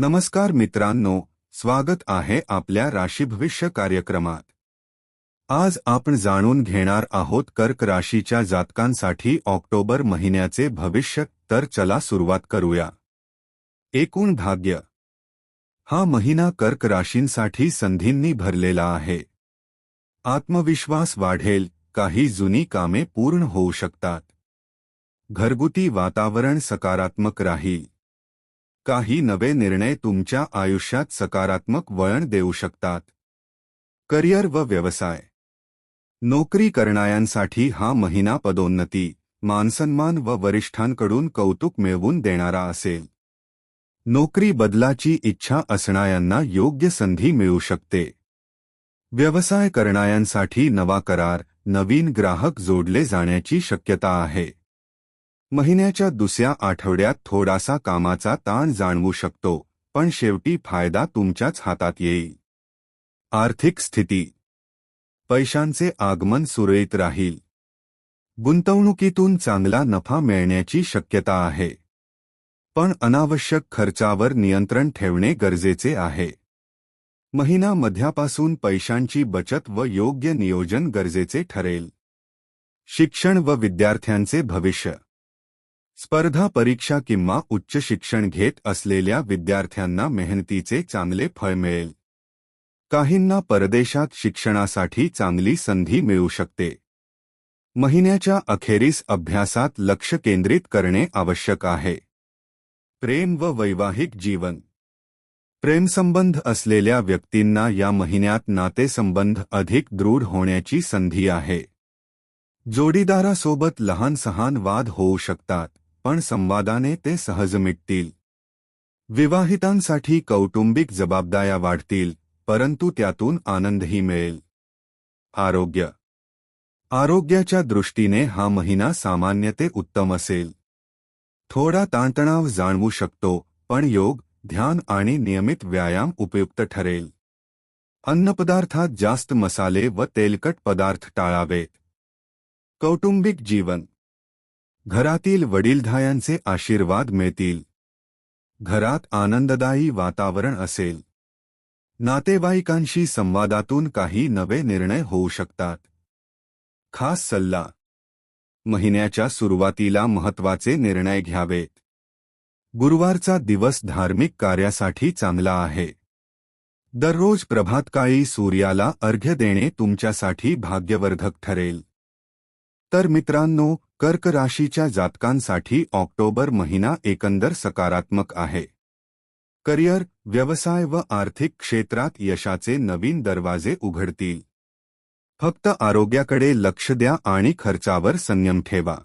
नमस्कार मित्रांनो स्वागत आहे आपल्या राशीभविष्य कार्यक्रमात. आज आपण जाणून घेणार आहोत कर्क राशीच्या जातकांसाठी ऑक्टोबर महिन्याचे भविष्य तर चला सुरुवात करूया. एकूण भाग्य. हा महिना कर्क राशींसाठी संधींनी भरलेला आहे. आत्मविश्वास वाढेल काही जुनी कामे पूर्ण होऊ शकतात. घरगुती वातावरण सकारात्मक राहील. काही नवे निर्णय तुमच्या आयुष्यात सकारात्मक वळण देऊ शकतात. करिअर व व्यवसाय. नोकरी करणाऱ्यांसाठी हा महिना पदोन्नती मानसन्मान व वरिष्ठांकडून कौतुक मिळवून देणारा असेल. नोकरी बदलाची इच्छा असणाऱ्यांना योग्य संधी मिळू शकते. व्यवसाय करणाऱ्यांसाठी नवा करार नवीन ग्राहक जोडले जाण्याची शक्यता आहे. महिन्याच्या दुसऱ्या आठवड्यात थोडासा कामाचा ताण जाणवू शकतो पण शेवटी फायदा तुमच्याच हातात येईल. आर्थिक स्थिती. पैशांचे आगमन सुरळीत राहील. गुंतवणुकीतून चांगला नफा मिळण्याची शक्यता आहे. पण अनावश्यक खर्चावर नियंत्रण ठेवणे गरजेचे आहे. महिना मध्यापासून पैशांची बचत व योग्य नियोजन गरजेचे ठरेल. शिक्षण व विद्यार्थ्यांचे भविष्य. स्पर्धा परीक्षा किंवा उच्च शिक्षण घेत असलेल्या विद्यार्थ्यांना मेहनतीचे चांगले फळ मिळेल. काहींना परदेशात शिक्षणासाठी चांगली संधी मिळू शकते. महिन्याच्या अखेरीस अभ्यासात लक्ष केंद्रित करणे आवश्यक आहे. प्रेम व वैवाहिक जीवन. प्रेमसंबंध असलेल्या व्यक्तींना या महिन्यात नातेसंबंध अधिक दृढ होण्याची संधी आहे. जोडीदारासोबत लहान सहान वाद होऊ शकतात. पण संवादाने ते सहज मिटतील. विवाहितांसाठी कौटुंबिक जबाबदाऱ्या वाढतील परंतु त्यातून आनंदही मिळेल. आरोग्य. आरोग्याच्या दृष्टीने हा महिना सामान्यते उत्तम असेल. थोडा ताणतणाव जाणवू शकतो पण योग ध्यान आणि नियमित व्यायाम उपयुक्त ठरेल. अन्नपदार्थात जास्त मसाले व तेलकट पदार्थ टाळावेत. कौटुंबिक जीवन. घरातील वडीलधायांचे आशीर्वाद मिळतील. घरात आनंददायी वातावरण असेल. नातेवाईकांशी संवादातून काही नवे निर्णय होऊ शकतात. खास सल्ला. महिन्याच्या सुरुवातीला महत्त्वाचे निर्णय घ्यावेत. गुरुवारचा दिवस धार्मिक कार्यासाठी चांगला आहे. दररोज प्रभातकाळी सूर्याला अर्घ्य देणे तुमच्यासाठी भाग्यवर्धक ठरेल. तर मित्रांनो कर्क राशीच्या जातकांसाठी ऑक्टोबर महिना एकंदर सकारात्मक आहे. करिअर व्यवसाय व आर्थिक क्षेत्रात यशाचे नवीन दरवाजे उघडतील. फक्त आरोग्याकडे लक्ष द्या आणि खर्चावर संयम ठेवा.